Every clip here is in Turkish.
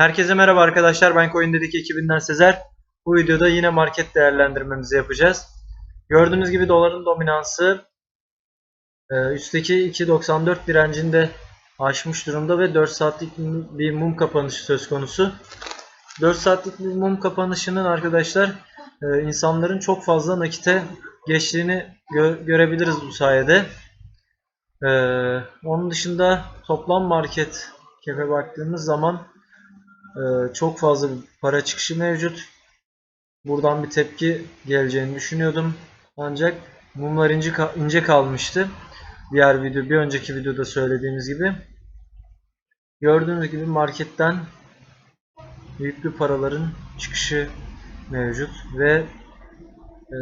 Herkese merhaba arkadaşlar. Ben CoinDedik ekibinden Sezer. Bu videoda yine market değerlendirmemizi yapacağız. Gördüğünüz gibi doların dominansı e, üstteki 2.94 direncini de aşmış durumda ve 4 saatlik bir mum kapanışı söz konusu. 4 saatlik bir mum kapanışının arkadaşlar e, insanların çok fazla nakite geçtiğini gö- görebiliriz bu sayede. E, onun dışında toplam market kepe baktığımız zaman ee, çok fazla bir para çıkışı mevcut. Buradan bir tepki geleceğini düşünüyordum. Ancak mumlar ince, ince kalmıştı. Diğer video, bir önceki videoda söylediğimiz gibi. Gördüğünüz gibi marketten yüklü paraların çıkışı mevcut ve e,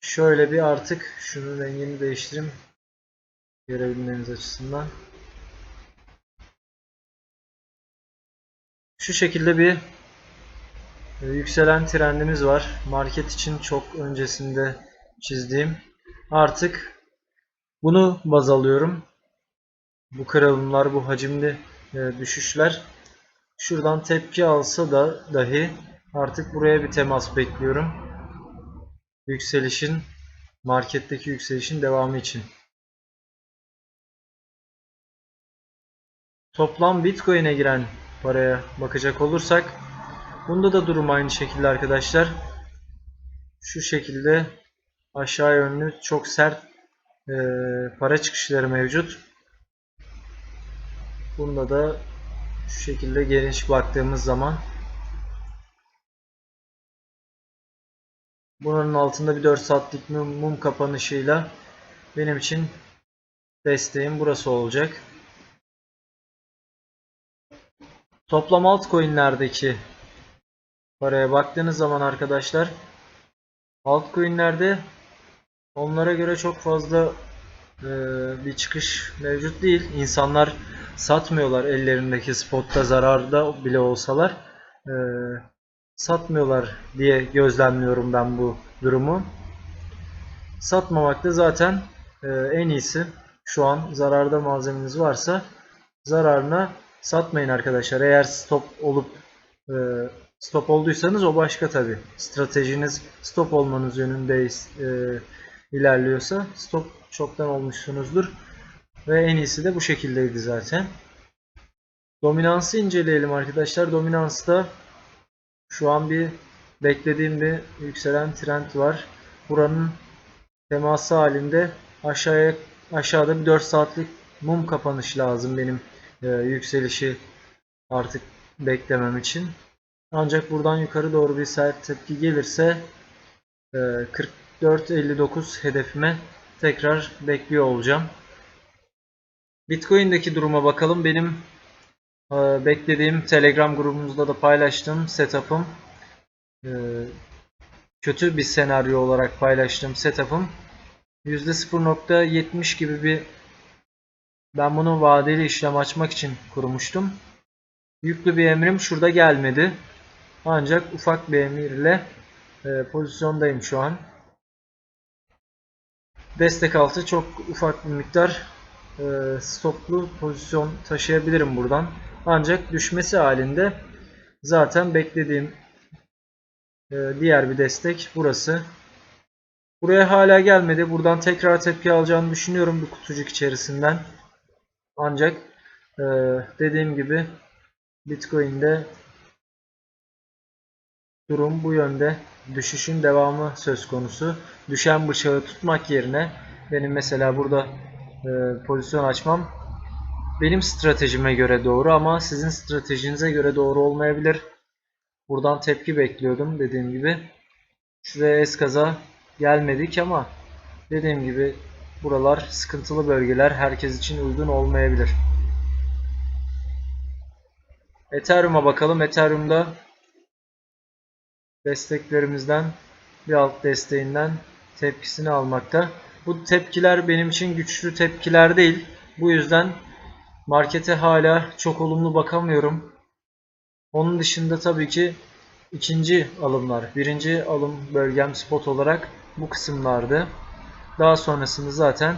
şöyle bir artık şunun rengini değiştireyim görebilmeniz açısından. Şu şekilde bir e, yükselen trendimiz var. Market için çok öncesinde çizdiğim. Artık bunu baz alıyorum. Bu kırılımlar, bu hacimli e, düşüşler şuradan tepki alsa da dahi artık buraya bir temas bekliyorum. Yükselişin, marketteki yükselişin devamı için. Toplam Bitcoin'e giren paraya bakacak olursak bunda da durum aynı şekilde arkadaşlar. Şu şekilde aşağı yönlü çok sert e, para çıkışları mevcut. Bunda da şu şekilde geniş baktığımız zaman bunun altında bir 4 saatlik mum, mum kapanışıyla benim için desteğim burası olacak. Toplam altcoin'lerdeki paraya baktığınız zaman arkadaşlar altcoin'lerde onlara göre çok fazla e, bir çıkış mevcut değil. İnsanlar satmıyorlar ellerindeki spotta zararda bile olsalar e, satmıyorlar diye gözlemliyorum ben bu durumu. Satmamakta zaten e, en iyisi. Şu an zararda malzemeniz varsa zararına satmayın arkadaşlar. Eğer stop olup e, stop olduysanız o başka tabi. Stratejiniz stop olmanız yönünde e, ilerliyorsa stop çoktan olmuşsunuzdur. Ve en iyisi de bu şekildeydi zaten. Dominansı inceleyelim arkadaşlar. Dominansta şu an bir beklediğim bir yükselen trend var. Buranın teması halinde aşağıya aşağıda bir 4 saatlik mum kapanış lazım benim e, yükselişi artık beklemem için. Ancak buradan yukarı doğru bir sert tepki gelirse e, 44.59 hedefime tekrar bekliyor olacağım. Bitcoin'deki duruma bakalım. Benim e, beklediğim Telegram grubumuzda da paylaştığım setup'ım e, kötü bir senaryo olarak paylaştığım setup'ım %0.70 gibi bir ben bunu vadeli işlem açmak için kurmuştum. Yüklü bir emrim şurada gelmedi. Ancak ufak bir emirle e, pozisyondayım şu an. Destek altı çok ufak bir miktar e, stoplu pozisyon taşıyabilirim buradan. Ancak düşmesi halinde zaten beklediğim e, diğer bir destek burası. Buraya hala gelmedi. Buradan tekrar tepki alacağını düşünüyorum bu kutucuk içerisinden. Ancak e, dediğim gibi Bitcoin'de durum bu yönde. Düşüşün devamı söz konusu. Düşen bıçağı tutmak yerine benim mesela burada e, pozisyon açmam benim stratejime göre doğru ama sizin stratejinize göre doğru olmayabilir. Buradan tepki bekliyordum dediğim gibi. Şuraya eskaza gelmedik ama dediğim gibi buralar sıkıntılı bölgeler herkes için uygun olmayabilir. Ethereum'a bakalım. Ethereum'da desteklerimizden bir alt desteğinden tepkisini almakta. Bu tepkiler benim için güçlü tepkiler değil. Bu yüzden markete hala çok olumlu bakamıyorum. Onun dışında tabii ki ikinci alımlar, birinci alım bölgem spot olarak bu kısımlardı. Daha sonrasında zaten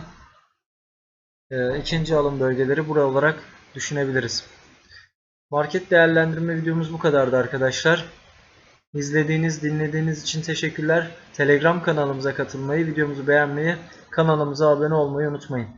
e, ikinci alım bölgeleri buraya olarak düşünebiliriz. Market değerlendirme videomuz bu kadardı arkadaşlar. İzlediğiniz, dinlediğiniz için teşekkürler. Telegram kanalımıza katılmayı, videomuzu beğenmeyi, kanalımıza abone olmayı unutmayın.